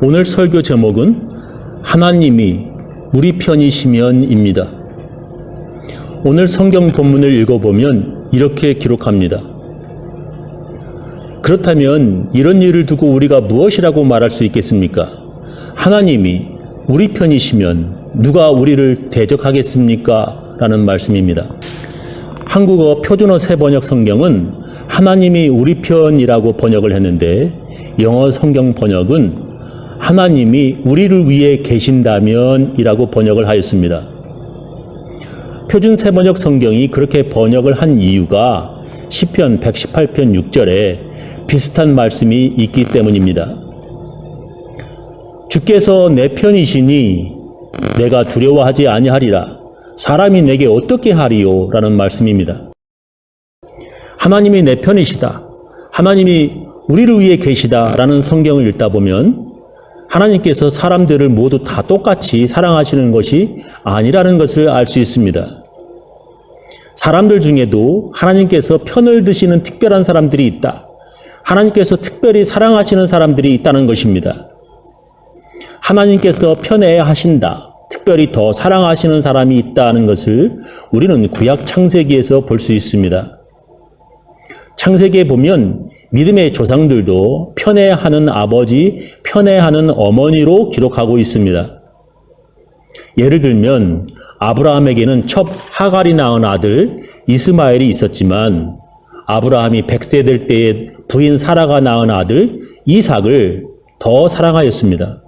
오늘 설교 제목은 하나님이 우리 편이시면입니다. 오늘 성경 본문을 읽어보면 이렇게 기록합니다. 그렇다면 이런 일을 두고 우리가 무엇이라고 말할 수 있겠습니까? 하나님이 우리 편이시면 누가 우리를 대적하겠습니까? 라는 말씀입니다. 한국어 표준어 새 번역 성경은 하나님이 우리 편이라고 번역을 했는데 영어 성경 번역은 하나님이 우리를 위해 계신다면 이라고 번역을 하였습니다. 표준 새 번역 성경이 그렇게 번역을 한 이유가 시편 118편 6절에 비슷한 말씀이 있기 때문입니다. 주께서 내 편이시니 내가 두려워하지 아니하리라. 사람이 내게 어떻게 하리요? 라는 말씀입니다. 하나님이 내 편이시다. 하나님이 우리를 위해 계시다. 라는 성경을 읽다 보면 하나님께서 사람들을 모두 다 똑같이 사랑하시는 것이 아니라는 것을 알 수 있습니다. 사람들 중에도 하나님께서 편을 드시는 특별한 사람들이 있다. 하나님께서 특별히 사랑하시는 사람들이 있다는 것입니다. 하나님께서 편애해 하신다. 특별히 더 사랑하시는 사람이 있다는 것을 우리는 구약 창세기에서 볼 수 있습니다. 창세기에 보면 믿음의 조상들도 편애하는 아버지, 편애하는 어머니로 기록하고 있습니다. 예를 들면 아브라함에게는 첫 하갈이 낳은 아들 이스마엘이 있었지만 아브라함이 100세 될 때에 부인 사라가 낳은 아들 이삭을 더 사랑하였습니다.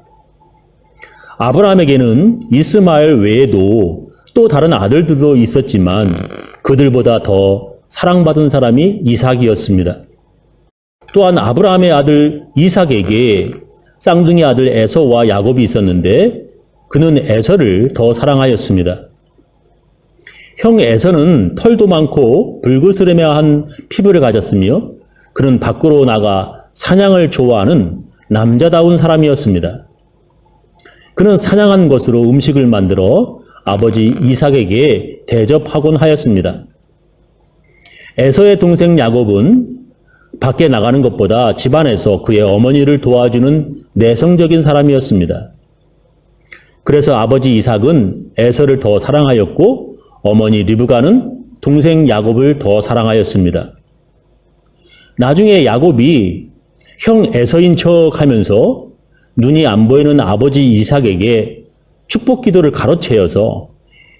아브라함에게는 이스마엘 외에도 또 다른 아들들도 있었지만 그들보다 더 사랑받은 사람이 이삭이었습니다. 또한 아브라함의 아들 이삭에게 쌍둥이 아들 에서와 야곱이 있었는데 그는 에서를 더 사랑하였습니다. 형 에서는 털도 많고 불그스름한 피부를 가졌으며 그는 밖으로 나가 사냥을 좋아하는 남자다운 사람이었습니다. 그는 사냥한 것으로 음식을 만들어 아버지 이삭에게 대접하곤 하였습니다. 에서의 동생 야곱은 밖에 나가는 것보다 집안에서 그의 어머니를 도와주는 내성적인 사람이었습니다. 그래서 아버지 이삭은 에서를 더 사랑하였고 어머니 리브가는 동생 야곱을 더 사랑하였습니다. 나중에 야곱이 형 에서인 척 하면서 눈이 안 보이는 아버지 이삭에게 축복 기도를 가로채어서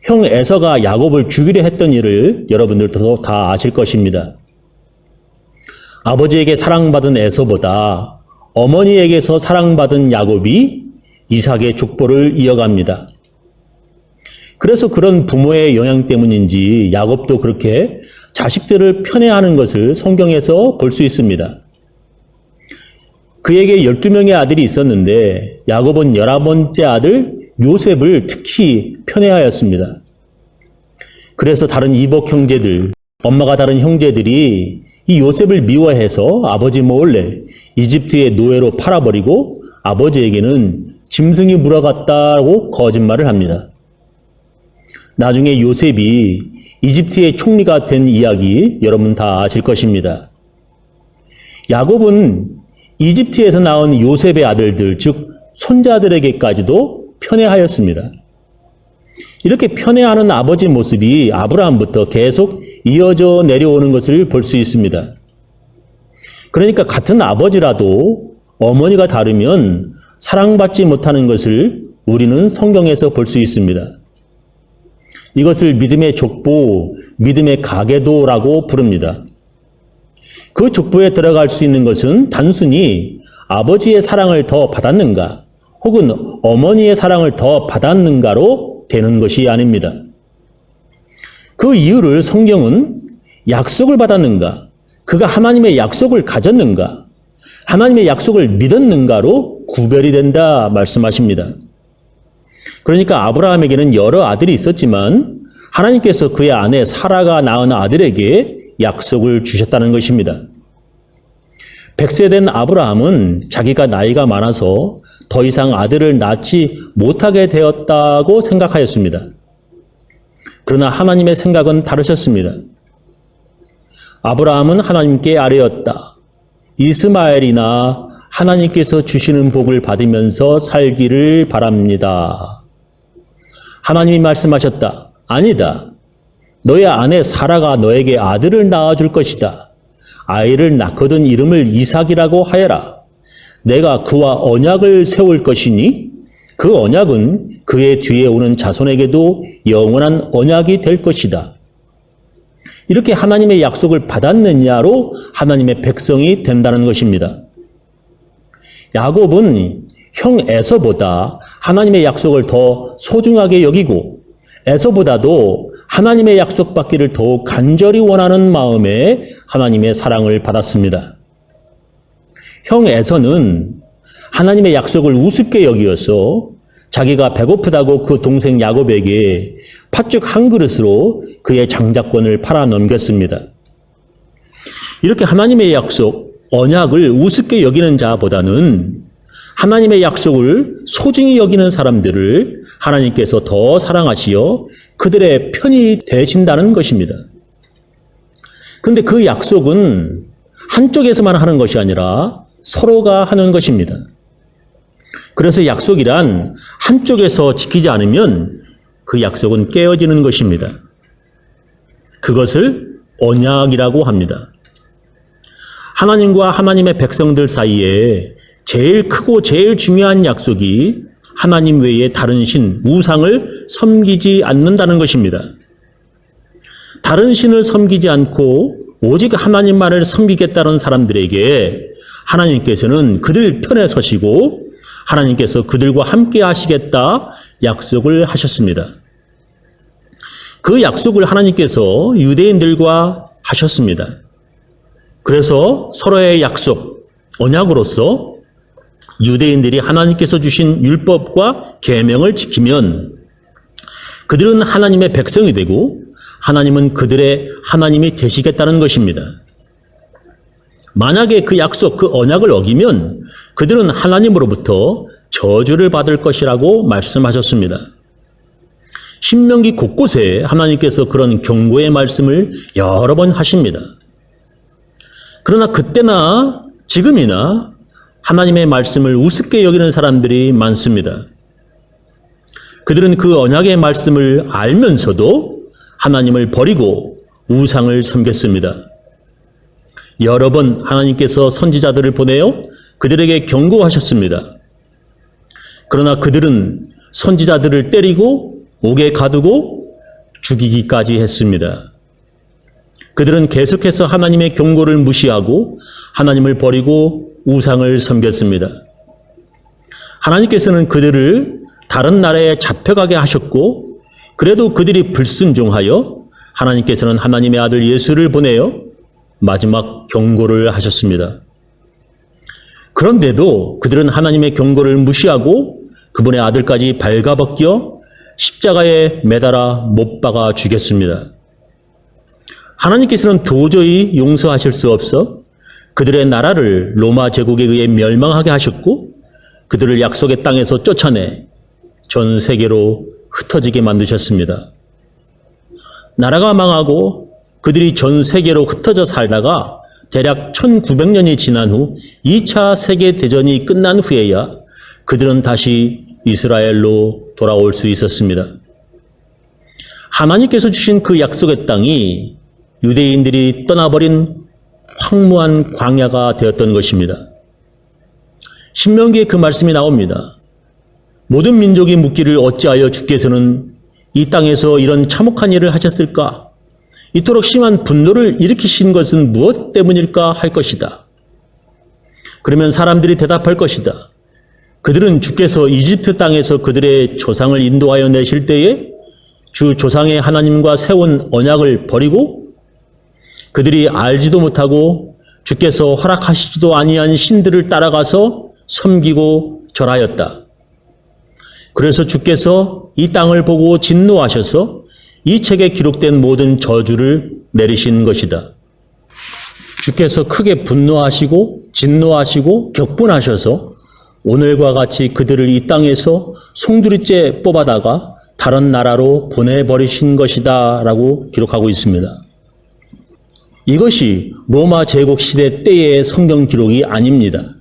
형 에서가 야곱을 죽이려 했던 일을 여러분들도 다 아실 것입니다. 아버지에게 사랑받은 에서보다 어머니에게서 사랑받은 야곱이 이삭의 족보를 이어갑니다. 그래서 그런 부모의 영향 때문인지 야곱도 그렇게 자식들을 편애하는 것을 성경에서 볼 수 있습니다. 그에게 12명의 아들이 있었는데 야곱은 11번째 아들 요셉을 특히 편애하였습니다. 그래서 다른 이복 형제들, 엄마가 다른 형제들이 이 요셉을 미워해서 아버지 몰래 이집트의 노예로 팔아버리고 아버지에게는 짐승이 물어갔다고 거짓말을 합니다. 나중에 요셉이 이집트의 총리가 된 이야기 여러분 다 아실 것입니다. 야곱은 이집트에서 나온 요셉의 아들들, 즉 손자들에게까지도 편애하였습니다. 이렇게 편애하는 아버지 모습이 아브라함부터 계속 이어져 내려오는 것을 볼 수 있습니다. 그러니까 같은 아버지라도 어머니가 다르면 사랑받지 못하는 것을 우리는 성경에서 볼 수 있습니다. 이것을 믿음의 족보, 믿음의 가계도라고 부릅니다. 그 족보에 들어갈 수 있는 것은 단순히 아버지의 사랑을 더 받았는가, 혹은 어머니의 사랑을 더 받았는가로 되는 것이 아닙니다. 그 이유를 성경은 약속을 받았는가, 그가 하나님의 약속을 가졌는가, 하나님의 약속을 믿었는가로 구별이 된다 말씀하십니다. 그러니까 아브라함에게는 여러 아들이 있었지만 하나님께서 그의 아내 사라가 낳은 아들에게 약속을 주셨다는 것입니다. 백세 된 아브라함은 자기가 나이가 많아서 더 이상 아들을 낳지 못하게 되었다고 생각하였습니다. 그러나 하나님의 생각은 다르셨습니다. 아브라함은 하나님께 아뢰었다. 이스마엘이나 하나님께서 주시는 복을 받으면서 살기를 바랍니다. 하나님이 말씀하셨다. 아니다. 너의 아내 사라가 너에게 아들을 낳아줄 것이다. 아이를 낳거든 이름을 이삭이라고 하여라. 내가 그와 언약을 세울 것이니 그 언약은 그의 뒤에 오는 자손에게도 영원한 언약이 될 것이다. 이렇게 하나님의 약속을 받았느냐로 하나님의 백성이 된다는 것입니다. 야곱은 형 에서보다 하나님의 약속을 더 소중하게 여기고 에서보다도 하나님의 약속 받기를 더욱 간절히 원하는 마음에 하나님의 사랑을 받았습니다. 형 에서는 하나님의 약속을 우습게 여기어서 자기가 배고프다고 그 동생 야곱에게 팥죽 한 그릇으로 그의 장자권을 팔아 넘겼습니다. 이렇게 하나님의 약속, 언약을 우습게 여기는 자보다는 하나님의 약속을 소중히 여기는 사람들을 하나님께서 더 사랑하시어 그들의 편이 되신다는 것입니다. 그런데 그 약속은 한쪽에서만 하는 것이 아니라 서로가 하는 것입니다. 그래서 약속이란 한쪽에서 지키지 않으면 그 약속은 깨어지는 것입니다. 그것을 언약이라고 합니다. 하나님과 하나님의 백성들 사이에 제일 크고 제일 중요한 약속이 하나님 외에 다른 신, 우상을 섬기지 않는다는 것입니다. 다른 신을 섬기지 않고 오직 하나님만을 섬기겠다는 사람들에게 하나님께서는 그들 편에 서시고 하나님께서 그들과 함께 하시겠다 약속을 하셨습니다. 그 약속을 하나님께서 유대인들과 하셨습니다. 그래서 서로의 약속, 언약으로서 유대인들이 하나님께서 주신 율법과 계명을 지키면 그들은 하나님의 백성이 되고 하나님은 그들의 하나님이 되시겠다는 것입니다. 만약에 그 약속, 그 언약을 어기면 그들은 하나님으로부터 저주를 받을 것이라고 말씀하셨습니다. 신명기 곳곳에 하나님께서 그런 경고의 말씀을 여러 번 하십니다. 그러나 그때나 지금이나 하나님의 말씀을 우습게 여기는 사람들이 많습니다. 그들은 그 언약의 말씀을 알면서도 하나님을 버리고 우상을 섬겼습니다. 여러 번 하나님께서 선지자들을 보내어 그들에게 경고하셨습니다. 그러나 그들은 선지자들을 때리고 옥에 가두고 죽이기까지 했습니다. 그들은 계속해서 하나님의 경고를 무시하고 하나님을 버리고 우상을 섬겼습니다. 하나님께서는 그들을 다른 나라에 잡혀가게 하셨고 그래도 그들이 불순종하여 하나님께서는 하나님의 아들 예수를 보내어 마지막 경고를 하셨습니다. 그런데도 그들은 하나님의 경고를 무시하고 그분의 아들까지 발가벗겨 십자가에 매달아 못 박아 죽였습니다. 하나님께서는 도저히 용서하실 수 없어 그들의 나라를 로마 제국에 의해 멸망하게 하셨고 그들을 약속의 땅에서 쫓아내 전 세계로 흩어지게 만드셨습니다. 나라가 망하고 그들이 전 세계로 흩어져 살다가 대략 1900년이 지난 후 2차 세계대전이 끝난 후에야 그들은 다시 이스라엘로 돌아올 수 있었습니다. 하나님께서 주신 그 약속의 땅이 유대인들이 떠나버린 황무한 광야가 되었던 것입니다. 신명기에 그 말씀이 나옵니다. 모든 민족이 묻기를 어찌하여 주께서는 이 땅에서 이런 참혹한 일을 하셨을까? 이토록 심한 분노를 일으키신 것은 무엇 때문일까 할 것이다. 그러면 사람들이 대답할 것이다. 그들은 주께서 이집트 땅에서 그들의 조상을 인도하여 내실 때에 주 조상의 하나님과 세운 언약을 버리고 그들이 알지도 못하고 주께서 허락하시지도 아니한 신들을 따라가서 섬기고 절하였다. 그래서 주께서 이 땅을 보고 진노하셔서 이 책에 기록된 모든 저주를 내리신 것이다. 주께서 크게 분노하시고 진노하시고 격분하셔서 오늘과 같이 그들을 이 땅에서 송두리째 뽑아다가 다른 나라로 보내버리신 것이다 라고 기록하고 있습니다. 이것이 로마 제국 시대 때의 성경 기록이 아닙니다.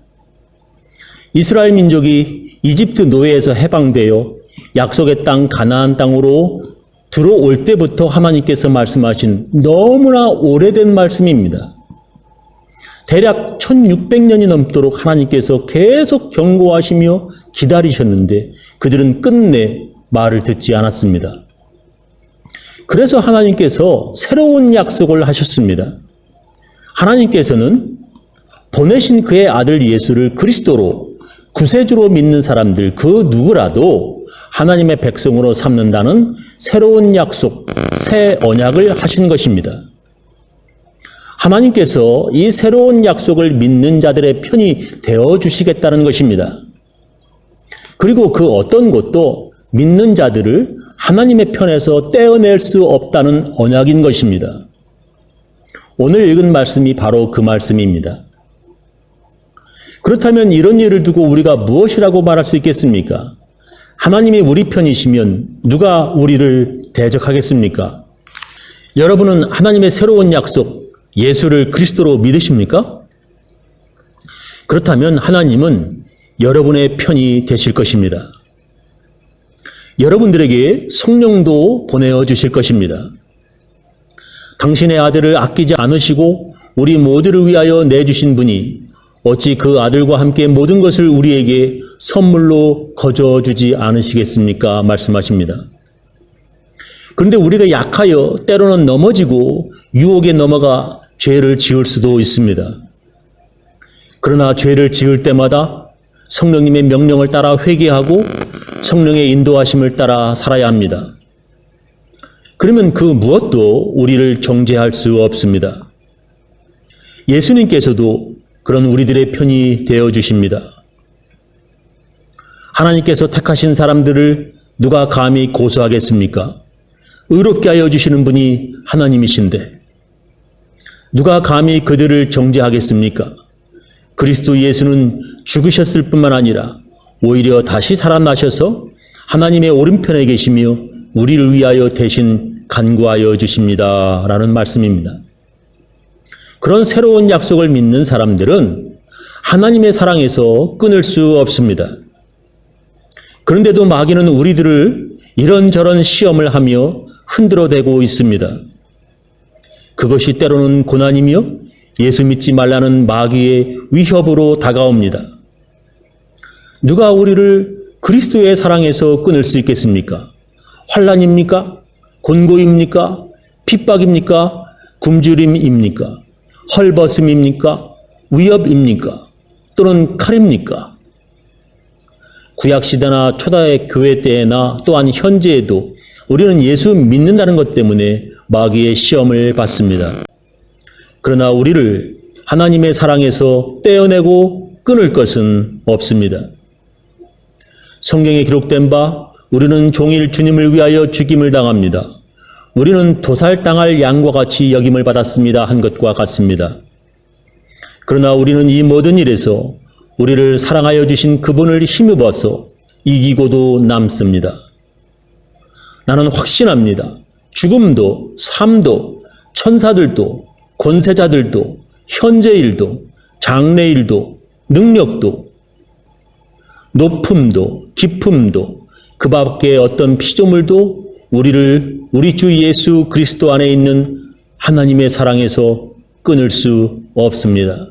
이스라엘 민족이 이집트 노예에서 해방되어 약속의 땅 가나안 땅으로 들어올 때부터 하나님께서 말씀하신 너무나 오래된 말씀입니다. 대략 1600년이 넘도록 하나님께서 계속 경고하시며 기다리셨는데 그들은 끝내 말을 듣지 않았습니다. 그래서 하나님께서 새로운 약속을 하셨습니다. 하나님께서는 보내신 그의 아들 예수를 그리스도로 구세주로 믿는 사람들 그 누구라도 하나님의 백성으로 삼는다는 새로운 약속, 새 언약을 하신 것입니다. 하나님께서 이 새로운 약속을 믿는 자들의 편이 되어 주시겠다는 것입니다. 그리고 그 어떤 것도 믿는 자들을 하나님의 편에서 떼어낼 수 없다는 언약인 것입니다. 오늘 읽은 말씀이 바로 그 말씀입니다. 그렇다면 이런 일을 두고 우리가 무엇이라고 말할 수 있겠습니까? 하나님이 우리 편이시면 누가 우리를 대적하겠습니까? 여러분은 하나님의 새로운 약속, 예수를 그리스도로 믿으십니까? 그렇다면 하나님은 여러분의 편이 되실 것입니다. 여러분들에게 성령도 보내어 주실 것입니다. 당신의 아들을 아끼지 않으시고 우리 모두를 위하여 내주신 분이 어찌 그 아들과 함께 모든 것을 우리에게 선물로 거저 주지 않으시겠습니까? 말씀하십니다. 그런데 우리가 약하여 때로는 넘어지고 유혹에 넘어가 죄를 지을 수도 있습니다. 그러나 죄를 지을 때마다 성령님의 명령을 따라 회개하고 성령의 인도하심을 따라 살아야 합니다. 그러면 그 무엇도 우리를 정죄할 수 없습니다. 예수님께서도 그런 우리들의 편이 되어 주십니다. 하나님께서 택하신 사람들을 누가 감히 고소하겠습니까? 의롭게 하여 주시는 분이 하나님이신데 누가 감히 그들을 정죄하겠습니까? 그리스도 예수는 죽으셨을 뿐만 아니라 오히려 다시 살아나셔서 하나님의 오른편에 계시며 우리를 위하여 대신 간구하여 주십니다. 라는 말씀입니다. 그런 새로운 약속을 믿는 사람들은 하나님의 사랑에서 끊을 수 없습니다. 그런데도 마귀는 우리들을 이런저런 시험을 하며 흔들어대고 있습니다. 그것이 때로는 고난이며 예수 믿지 말라는 마귀의 위협으로 다가옵니다. 누가 우리를 그리스도의 사랑에서 끊을 수 있겠습니까? 환란입니까? 곤고입니까? 핍박입니까? 굶주림입니까? 헐벗음입니까? 위협입니까? 또는 칼입니까? 구약시대나 초대의 교회 때나 또한 현재에도 우리는 예수 믿는다는 것 때문에 마귀의 시험을 받습니다. 그러나 우리를 하나님의 사랑에서 떼어내고 끊을 것은 없습니다. 성경에 기록된 바 우리는 종일 주님을 위하여 죽임을 당합니다. 우리는 도살당할 양과 같이 여김을 받았습니다. 한 것과 같습니다. 그러나 우리는 이 모든 일에서 우리를 사랑하여 주신 그분을 힘입어서 이기고도 남습니다. 나는 확신합니다. 죽음도, 삶도, 천사들도, 권세자들도, 현재 일도, 장래 일도, 능력도, 높음도, 깊음도, 그 밖에 어떤 피조물도 우리를 우리 주 예수 그리스도 안에 있는 하나님의 사랑에서 끊을 수 없습니다.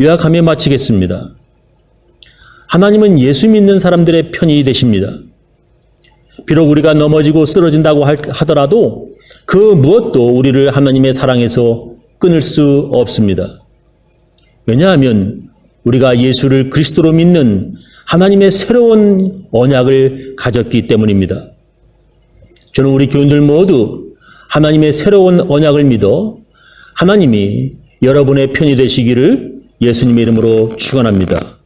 요약하며 마치겠습니다. 하나님은 예수 믿는 사람들의 편이 되십니다. 비록 우리가 넘어지고 쓰러진다고 하더라도 그 무엇도 우리를 하나님의 사랑에서 끊을 수 없습니다. 왜냐하면 우리가 예수를 그리스도로 믿는 하나님의 새로운 언약을 가졌기 때문입니다. 저는 우리 교인들 모두 하나님의 새로운 언약을 믿어 하나님이 여러분의 편이 되시기를 예수님의 이름으로 축원합니다.